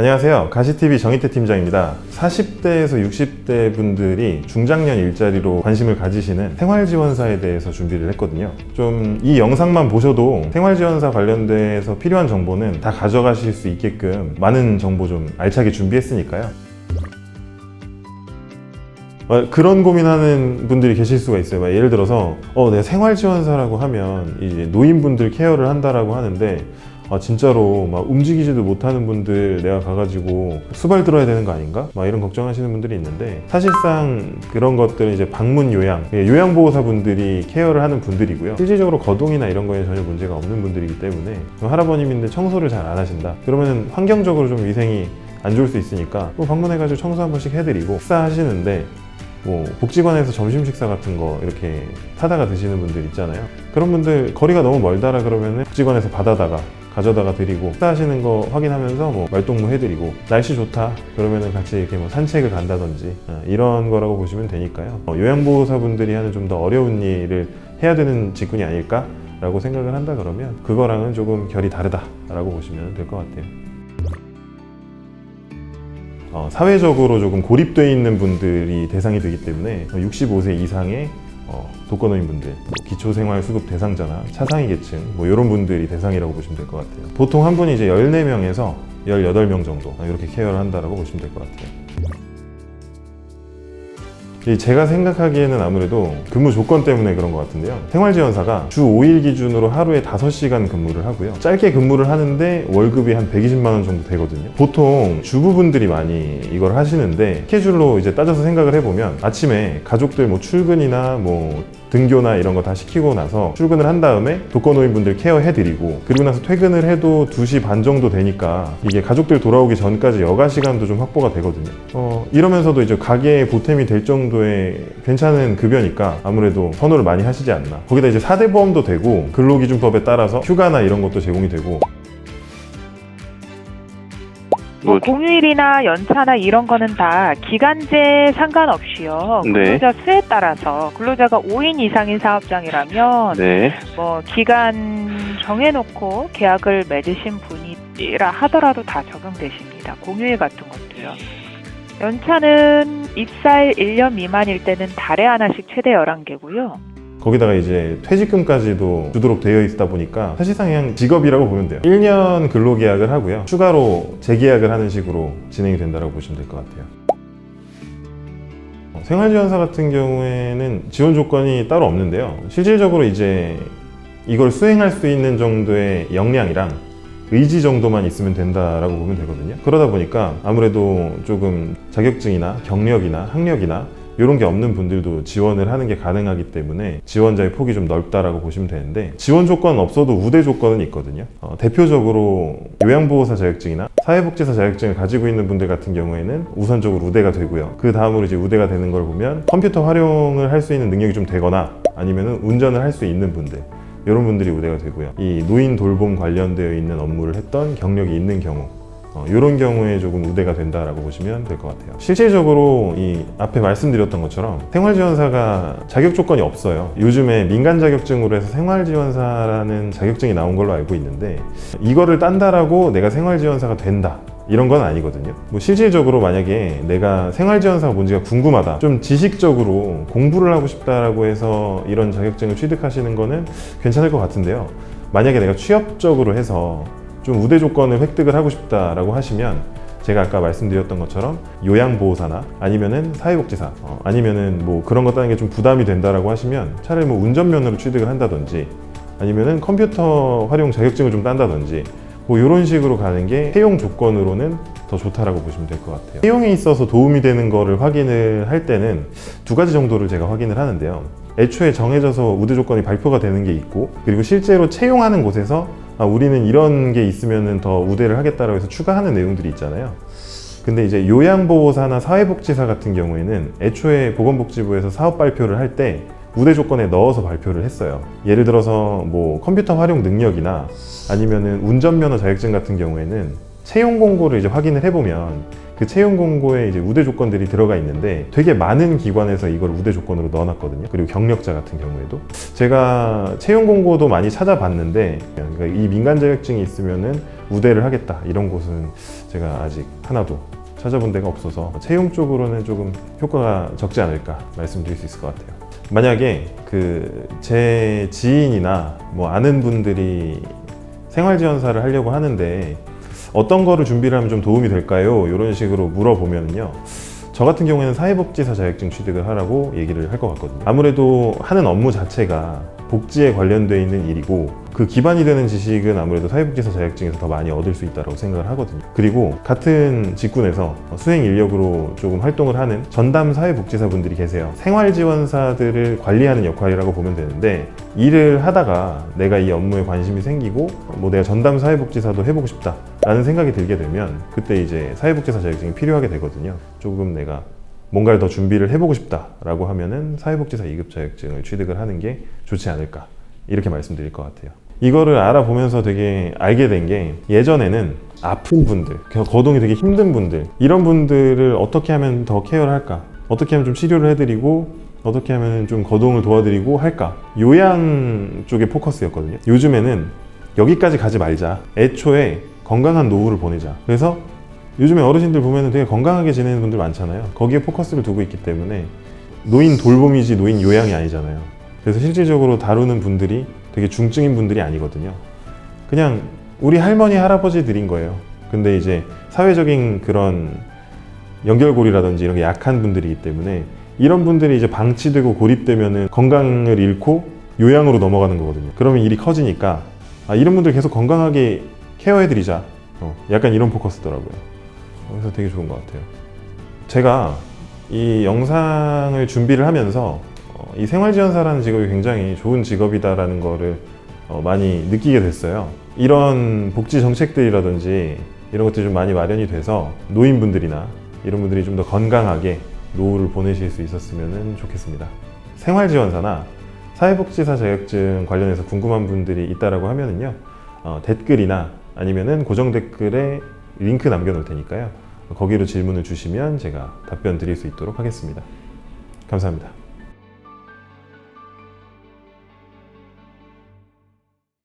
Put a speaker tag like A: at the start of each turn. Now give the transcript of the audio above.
A: 안녕하세요. 가시TV 정희태 팀장입니다. 40대에서 60대 분들이 중장년 일자리로 관심을 가지시는 생활지원사에 대해서 준비를 했거든요. 좀 이 영상만 보셔도 생활지원사 관련돼서 필요한 정보는 다 가져가실 수 있게끔 많은 정보 좀 알차게 준비했으니까요. 어, 그런 고민하는 분들이 계실 수가 있어요. 막 예를 들어서 어, 내가 생활지원사라고 하면 이제 노인분들 케어를 한다라고 하는데 아, 진짜로 막 움직이지도 못하는 분들 내가 가가지고 수발 들어야 되는 거 아닌가? 막 이런 걱정하시는 분들이 있는데 사실상 그런 것들은 이제 방문 요양, 예, 요양보호사분들이 케어를 하는 분들이고요. 실질적으로 거동이나 이런 거에 전혀 문제가 없는 분들이기 때문에 할아버님인데 청소를 잘 안 하신다. 그러면 환경적으로 좀 위생이 안 좋을 수 있으니까 또 방문해가지고 청소 한 번씩 해드리고 식사하시는데 뭐 복지관에서 점심 식사 같은 거 이렇게 사다가 드시는 분들 있잖아요. 그런 분들 거리가 너무 멀다라 그러면은 복지관에서 받아다가 가져다가 드리고 식사하시는 거 확인하면서 뭐 말동무 해드리고 날씨 좋다 그러면은 같이 이렇게 뭐 산책을 간다든지 어, 이런 거라고 보시면 되니까요. 어, 요양보호사분들이 하는 좀 더 어려운 일을 해야 되는 직군이 아닐까 라고 생각을 한다 그러면 그거랑은 조금 결이 다르다 라고 보시면 될 것 같아요. 어, 사회적으로 조금 고립되어 있는 분들이 대상이 되기 때문에 65세 이상의 어, 독거노인분들, 뭐 기초생활수급 대상자나 차상위 계층 뭐 이런 분들이 대상이라고 보시면 될 것 같아요. 보통 한 분이 이제 14명에서 18명 정도 이렇게 케어를 한다라고 보시면 될 것 같아요. 이 제가 생각하기에는 아무래도 근무 조건 때문에 그런 것 같은데요. 생활지원사가 주 5일 기준으로 하루에 5시간 근무를 하고요. 짧게 근무를 하는데 월급이 한 120만 원 정도 되거든요. 보통 주부분들이 많이 이걸 하시는데 스케줄로 이제 따져서 생각을 해보면 아침에 가족들 뭐 출근이나 뭐 등교나 이런 거 다 시키고 나서 출근을 한 다음에 독거노인분들 케어해드리고 그리고 나서 퇴근을 해도 2시 반 정도 되니까 이게 가족들 돌아오기 전까지 여가 시간도 좀 확보가 되거든요. 어, 이러면서도 이제 가게에 보탬이 될 정도 의 괜찮은 급여니까 아무래도 선호를 많이 하시지 않나. 거기다 이제 4대 보험도 되고 근로기준법에 따라서 휴가나 이런 것도 제공이 되고
B: 뭐
C: 뭐,
B: 공휴일이나 연차나 이런 거는 다 기간제 상관없이요.
C: 네.
B: 근로자 수에 따라서 근로자가 5인 이상인 사업장이라면
C: 네.
B: 뭐 기간 정해놓고 계약을 맺으신 분이라 하더라도 다 적용되십니다. 공휴일 같은 것도요. 연차는 입사일 1년 미만일 때는 달에 하나씩 최대 11개고요.
A: 거기다가 이제 퇴직금까지도 주도록 되어 있다 보니까 사실상 그냥 직업이라고 보면 돼요. 1년 근로계약을 하고요. 추가로 재계약을 하는 식으로 진행이 된다고 보시면 될 것 같아요. 어, 생활지원사 같은 경우에는 지원 조건이 따로 없는데요. 실질적으로 이제 이걸 수행할 수 있는 정도의 역량이랑 의지 정도만 있으면 된다라고 보면 되거든요. 그러다 보니까 아무래도 조금 자격증이나 경력이나 학력이나 이런 게 없는 분들도 지원을 하는 게 가능하기 때문에 지원자의 폭이 좀 넓다라고 보시면 되는데 지원 조건은 없어도 우대 조건은 있거든요. 어, 대표적으로 요양보호사 자격증이나 사회복지사 자격증을 가지고 있는 분들 같은 경우에는 우선적으로 우대가 되고요. 그 다음으로 이제 우대가 되는 걸 보면 컴퓨터 활용을 할 수 있는 능력이 좀 되거나 아니면은 운전을 할 수 있는 분들 이런 분들이 우대가 되고요. 이 노인 돌봄 관련되어 있는 업무를 했던 경력이 있는 경우 어, 이런 경우에 조금 우대가 된다라고 보시면 될 것 같아요. 실질적으로 이 앞에 말씀드렸던 것처럼 생활지원사가 자격 조건이 없어요. 요즘에 민간 자격증으로 해서 생활지원사라는 자격증이 나온 걸로 알고 있는데 이거를 딴다라고 내가 생활지원사가 된다. 이런 건 아니거든요. 뭐 실질적으로 만약에 내가 생활지원사가 뭔지가 궁금하다. 좀 지식적으로 공부를 하고 싶다라고 해서 이런 자격증을 취득하시는 거는 괜찮을 것 같은데요. 만약에 내가 취업적으로 해서 좀 우대 조건을 획득을 하고 싶다라고 하시면 제가 아까 말씀드렸던 것처럼 요양보호사나 아니면은 사회복지사 어, 아니면은 뭐 그런 것 따는 게 좀 부담이 된다라고 하시면 차라리 뭐 운전면허를 취득을 한다든지 아니면은 컴퓨터 활용 자격증을 좀 딴다든지 뭐 이런 식으로 가는 게 채용 조건으로는 더 좋다라고 보시면 될 것 같아요. 채용에 있어서 도움이 되는 거를 확인을 할 때는 두 가지 정도를 제가 확인을 하는데요. 애초에 정해져서 우대 조건이 발표가 되는 게 있고 그리고 실제로 채용하는 곳에서 아, 우리는 이런 게 있으면 더 우대를 하겠다라고 해서 추가하는 내용들이 있잖아요. 근데 이제 요양보호사나 사회복지사 같은 경우에는 애초에 보건복지부에서 사업 발표를 할 때 우대 조건에 넣어서 발표를 했어요. 예를 들어서 뭐 컴퓨터 활용 능력이나 아니면은 운전면허 자격증 같은 경우에는 채용 공고를 이제 확인을 해보면 그 채용 공고에 이제 우대 조건들이 들어가 있는데 되게 많은 기관에서 이걸 우대 조건으로 넣어놨거든요. 그리고 경력자 같은 경우에도 제가 채용 공고도 많이 찾아봤는데 그러니까 이 민간 자격증이 있으면은 우대를 하겠다 이런 곳은 제가 아직 하나도 찾아본 데가 없어서 채용 쪽으로는 조금 효과가 적지 않을까 말씀드릴 수 있을 것 같아요. 만약에 그 제 지인이나 뭐 아는 분들이 생활 지원사를 하려고 하는데 어떤 거를 준비를 하면 좀 도움이 될까요? 이런 식으로 물어보면요. 저 같은 경우에는 사회복지사 자격증 취득을 하라고 얘기를 할 것 같거든요. 아무래도 하는 업무 자체가 복지에 관련돼 있는 일이고 그 기반이 되는 지식은 아무래도 사회복지사 자격증에서 더 많이 얻을 수 있다고 생각을 하거든요. 그리고 같은 직군에서 수행 인력으로 조금 활동을 하는 전담 사회복지사 분들이 계세요. 생활 지원사들을 관리하는 역할이라고 보면 되는데 일을 하다가 내가 이 업무에 관심이 생기고 뭐 내가 전담 사회복지사도 해보고 싶다 라는 생각이 들게 되면 그때 이제 사회복지사 자격증이 필요하게 되거든요. 조금 내가 뭔가를 더 준비를 해보고 싶다라고 하면은 사회복지사 2급 자격증을 취득을 하는 게 좋지 않을까 이렇게 말씀드릴 것 같아요. 이거를 알아보면서 되게 알게 된 게 예전에는 아픈 분들, 거- 거동이 되게 힘든 분들 이런 분들을 어떻게 하면 더 케어를 할까? 어떻게 하면 좀 치료를 해드리고 어떻게 하면 좀 거동을 도와드리고 할까? 요양 쪽에 포커스였거든요. 요즘에는 여기까지 가지 말자. 애초에 건강한 노후를 보내자. 그래서 요즘에 어르신들 보면 되게 건강하게 지내는 분들 많잖아요. 거기에 포커스를 두고 있기 때문에 노인 돌봄이지 노인 요양이 아니잖아요. 그래서 실질적으로 다루는 분들이 되게 중증인 분들이 아니거든요. 그냥 우리 할머니 할아버지들인 거예요. 근데 이제 사회적인 그런 연결고리라든지 이런 게 약한 분들이기 때문에 이런 분들이 이제 방치되고 고립되면은 건강을 잃고 요양으로 넘어가는 거거든요. 그러면 일이 커지니까 아, 이런 분들 계속 건강하게 케어해드리자. 어, 약간 이런 포커스더라고요. 그래서 되게 좋은 것 같아요. 제가 이 영상을 준비를 하면서 어, 이 생활지원사라는 직업이 굉장히 좋은 직업이다라는 거를 어, 많이 느끼게 됐어요. 이런 복지 정책들이라든지 이런 것들이 좀 많이 마련이 돼서 노인분들이나 이런 분들이 좀 더 건강하게 노후를 보내실 수 있었으면 좋겠습니다. 생활지원사나 사회복지사 자격증 관련해서 궁금한 분들이 있다라고 하면은요 어, 댓글이나 아니면은 고정 댓글에 링크 남겨놓을 테니까요 거기로 질문을 주시면 제가 답변 드릴 수 있도록 하겠습니다. 감사합니다.